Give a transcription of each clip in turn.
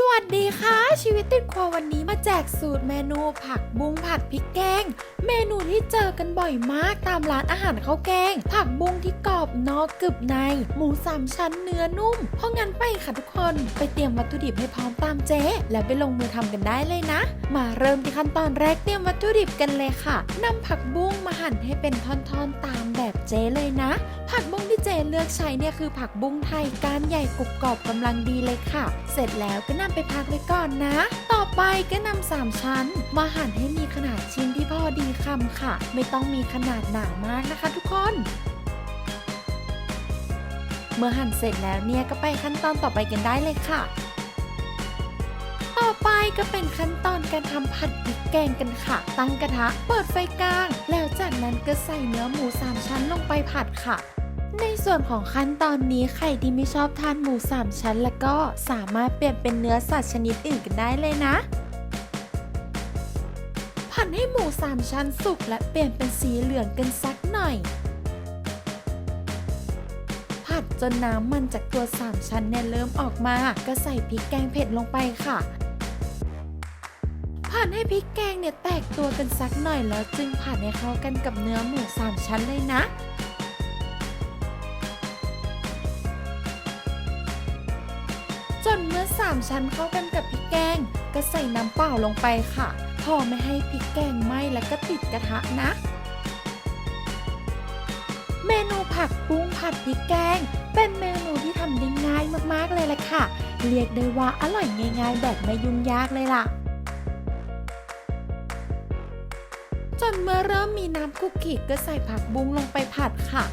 สวัสดีค่ะ ชีวิตติดครัววันนี้มาแจกสูตรเมนูผักบุ้งผัดพริกแกง เมนูที่เจอกันบ่อยมากตามร้านอาหารข้าวแกง ผักบุ้งที่กรอบนอกกรึบใน หมูสามชั้นเนื้อนุ่ม เพราะงั้นไปค่ะทุกคนไปเตรียมวัตถุดิบให้พร้อมตามเจ๊ แล้วไปลงมือทำกันได้เลยนะ มาเริ่มที่ขั้นตอนแรกเตรียมวัตถุดิบกันเลยค่ะนำผักบุ้งมาหั่นให้เป็นท่อนๆตาม แบบเจเลยนะ ผักบุ้งที่เจเลือกใช้เนี่ยคือผักบุ้งไทยก้านใหญ่กรุบกรอบกำลังดีเลยค่ะ เสร็จแล้วก็นำไปพักไว้ก่อนนะ ต่อไปก็นำสามชั้น มาหั่นให้มีขนาดชิ้นที่พอดีคำค่ะ ไม่ต้องมีขนาดหนามากนะคะ ทุกคนเมื่อหั่นเสร็จแล้วเนี่ยก็ไปขั้นตอนต่อไปกันได้เลยค่ะ ต่อไปก็เป็นขั้นตอนการทำผัดพริกแกงกันค่ะ ตั้งกระทะเปิดไฟกลาง แล้วจากนั้น ก็ใส่เนื้อหมูสามชั้นลงไปผัดค่ะ ในส่วนของขั้นตอนนี้ใครที่ไม่ชอบทานหมูสามชั้น แล้วก็สามารถเปลี่ยนเป็นเนื้อสัตว์ชนิดอื่นกันได้เลยนะ ผัดให้หมูสามชั้นสุกและเปลี่ยนเป็นสีเหลืองกันสักหน่อย ผัดจนน้ำมันจากตัวสามชั้นเนี่ยเริ่มออกมา ก็ใส่พริกแกงเผ็ดลงไปค่ะ ผัดให้พริกแกงเนี่ยแตกตัวกันสักหน่อยแล้วจึงผัดให้เข้ากันกับเนื้อหมูสามชั้นเลยนะจนเมื่อสามชั้นเข้ากันกับพริกแกง ก็ใส่น้ำเปล่าลงไปค่ะ พอไม่ให้พริกแกงไหม้แล้วก็ติดกระทะนะ เมนูผักบุ้งผัดพริกแกง เป็นเมนูที่ทำได้ง่ายมากๆเลยแหละค่ะ เรียกได้ว่าอร่อยง่ายๆแบบไม่ยุ่งยากเลยล่ะ จนเมื่อเริ่มมีน้ำคุกขิกก็ใส่ผักบุ้งลงไปผัดค่ะ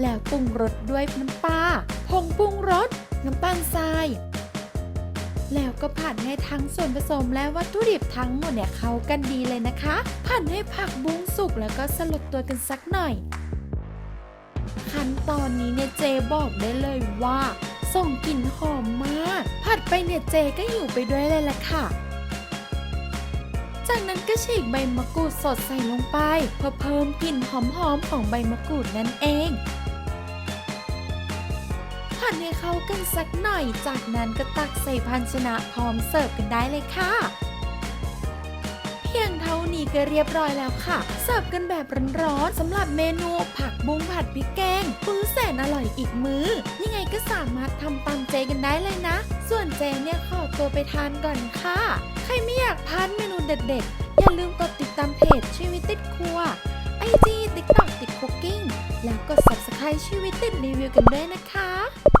แล้วปรุงรสด้วยน้ำปลาผงปรุงรส น้ำตาลทราย แล้วก็ผัดให้ทั้งส่วนผสมและวัตถุดิบทั้งหมดเนี่ยเข้ากันดีเลยนะคะ ผัดให้ผักบุ้งสุกแล้วก็สลดตัวกันสักหน่อย ขั้นตอนนี้เนี่ยเจบอกได้เลยว่า ส่งกลิ่นหอมมาก ผัดไปเนี่ยเจก็อยู่ไปด้วยเลยแหละค่ะ จากนั้นก็ฉีกใบมะกรูดสดใส่ลงไป เพื่อเพิ่มกลิ่นหอมๆของใบมะกรูดนั่นเองผัดให้เข้ากันสักหน่อย จากนั้นก็ตักใส่ภาชนะพร้อมเสิร์ฟกันได้เลยค่ะ เพียงเท่านี้ก็เรียบร้อยแล้วค่ะ เสิร์ฟกันแบบร้อนๆสำหรับเมนูผักบุ้งผัดพริกแกงมื้อแสนอร่อยอีกมื้อ ยังไงก็สามารถทำตามเจกันได้เลยนะ ส่วนเจเนี่ยขอ ตัวไปทานก่อนค่ะ ใครไม่อยากพลาดเมนูเด็ดๆ อย่าลืมกดติดตามเพจชีวิตติดครัวไอจีติ๊กต็อกติดคุกกิ้ง แล้วกด subscribe ชีวิตติดรีวิวกันด้วยนะคะ